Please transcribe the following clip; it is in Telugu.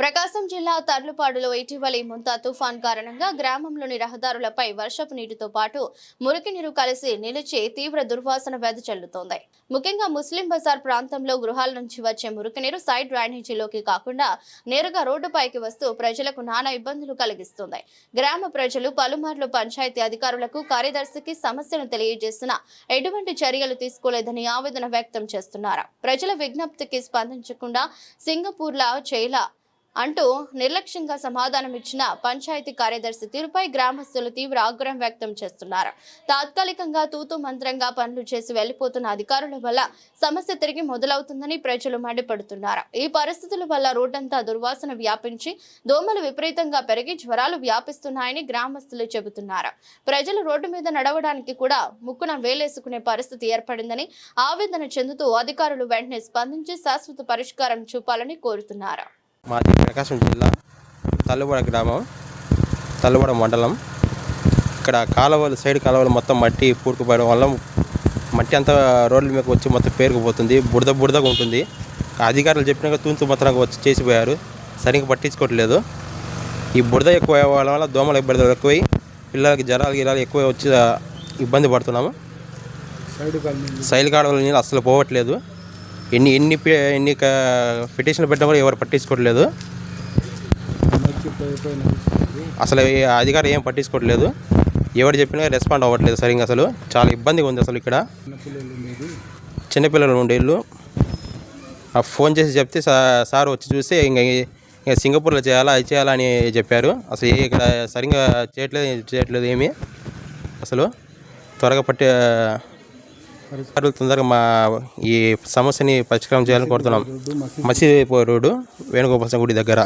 ప్రకాశం జిల్లా తర్లుపాడులో ఇటీవలి ముంతా తుఫాన్ కారణంగా గ్రామంలోని రహదారులపై వర్షపు నీటితో పాటు మురికి నీరు కలిసి నిలిచి తీవ్ర దుర్వాసన వ్యాధి చెల్లుతోంది. ముఖ్యంగా ముస్లిం బజార్ ప్రాంతంలో గృహాల నుంచి వచ్చే మురికి నీరు సైడ్ డ్రైనేజీలోకి కాకుండా నేరుగా రోడ్డుపైకి వస్తూ ప్రజలకు నానా ఇబ్బందులు కలిగిస్తుంది. గ్రామ ప్రజలు పలుమార్లు పంచాయతీ అధికారులకు కార్యదర్శికి సమస్యను తెలియజేస్తున్నా ఎటువంటి చర్యలు తీసుకోలేదని ఆవేదన వ్యక్తం చేస్తున్నారు. ప్రజల విజ్ఞప్తికి స్పందించకుండా సింగపూర్లా చేలా అంటూ నిర్లక్ష్యంగా సమాధానం ఇచ్చిన పంచాయతీ కార్యదర్శి తీరుపై గ్రామస్తులు తీవ్ర ఆగ్రహం వ్యక్తం చేస్తున్నారు. తాత్కాలికంగా తూతు మంత్రంగా పనులు చేసి వెళ్ళిపోతున్న అధికారుల వల్ల సమస్య తిరిగి మొదలవుతుందని ప్రజలు మండిపడుతున్నారు. ఈ పరిస్థితుల వల్ల రోడ్డంతా దుర్వాసన వ్యాపించి దోమలు విపరీతంగా పెరిగి జ్వరాలు వ్యాపిస్తున్నాయని గ్రామస్తులు చెబుతున్నారు. ప్రజలు రోడ్డు మీద నడవడానికి కూడా ముక్కున వేలేసుకునే పరిస్థితి ఏర్పడిందని ఆవేదన చెందుతూ అధికారులు వెంటనే స్పందించి శాశ్వత పరిష్కారం చూపాలని కోరుతున్నారు. మాది ప్రకాశం జిల్లా తల్లుబడ గ్రామం తల్లుబడ మండలం. ఇక్కడ కాలువలు సైడ్ కాలువలు మొత్తం మట్టి పూడుకుపోయడం వల్ల మట్టి అంతా రోడ్ల మీద వచ్చి మొత్తం పేరుకుపోతుంది బురద బురదగా ఉంటుంది. అధికారులు చెప్పినాక తూంతు మొత్తంగా వచ్చి చేసిపోయారు. సరిగ్గా పట్టించుకోవట్లేదు. ఈ బురద ఎక్కువ అవ్వడం వల్ల దోమల ఇబ్బందులు ఎక్కువై పిల్లలకి జ్వరాలు గిరాలు ఎక్కువ వచ్చి ఇబ్బంది పడుతున్నాము. సైడ్ కాలువల నీళ్ళు అసలు పోవట్లేదు. ఎన్ని ఎన్ని ఎన్ని పిటిషన్లు పెట్టినా కూడా ఎవరు పట్టించుకోవట్లేదు. అసలు అధికారం ఏం పట్టించుకోవట్లేదు. ఎవరు చెప్పినా రెస్పాండ్ అవ్వట్లేదు సరిగ్గా అసలు. చాలా ఇబ్బందిగా ఉంది అసలు ఇక్కడ. చిన్నపిల్లలు ఉండేళ్ళు ఆ ఫోన్ చేసి చెప్తే సార్ వచ్చి చూస్తే ఇంకా ఇంకా సింగపూర్లో చేయాలా అది చేయాలా అని చెప్పారు. అసలు ఏ- ఇక్కడ సరిగ్గా చేయట్లేదు చేయట్లేదు ఏమీ. అసలు త్వరగా పట్టి అధికారులు తొందరగా మా ఈ సమస్యని పరిష్కారం చేయాలని కోరుతున్నాం. మసీద్ రోడ్డు వేణుగోపాల గుడి దగ్గర.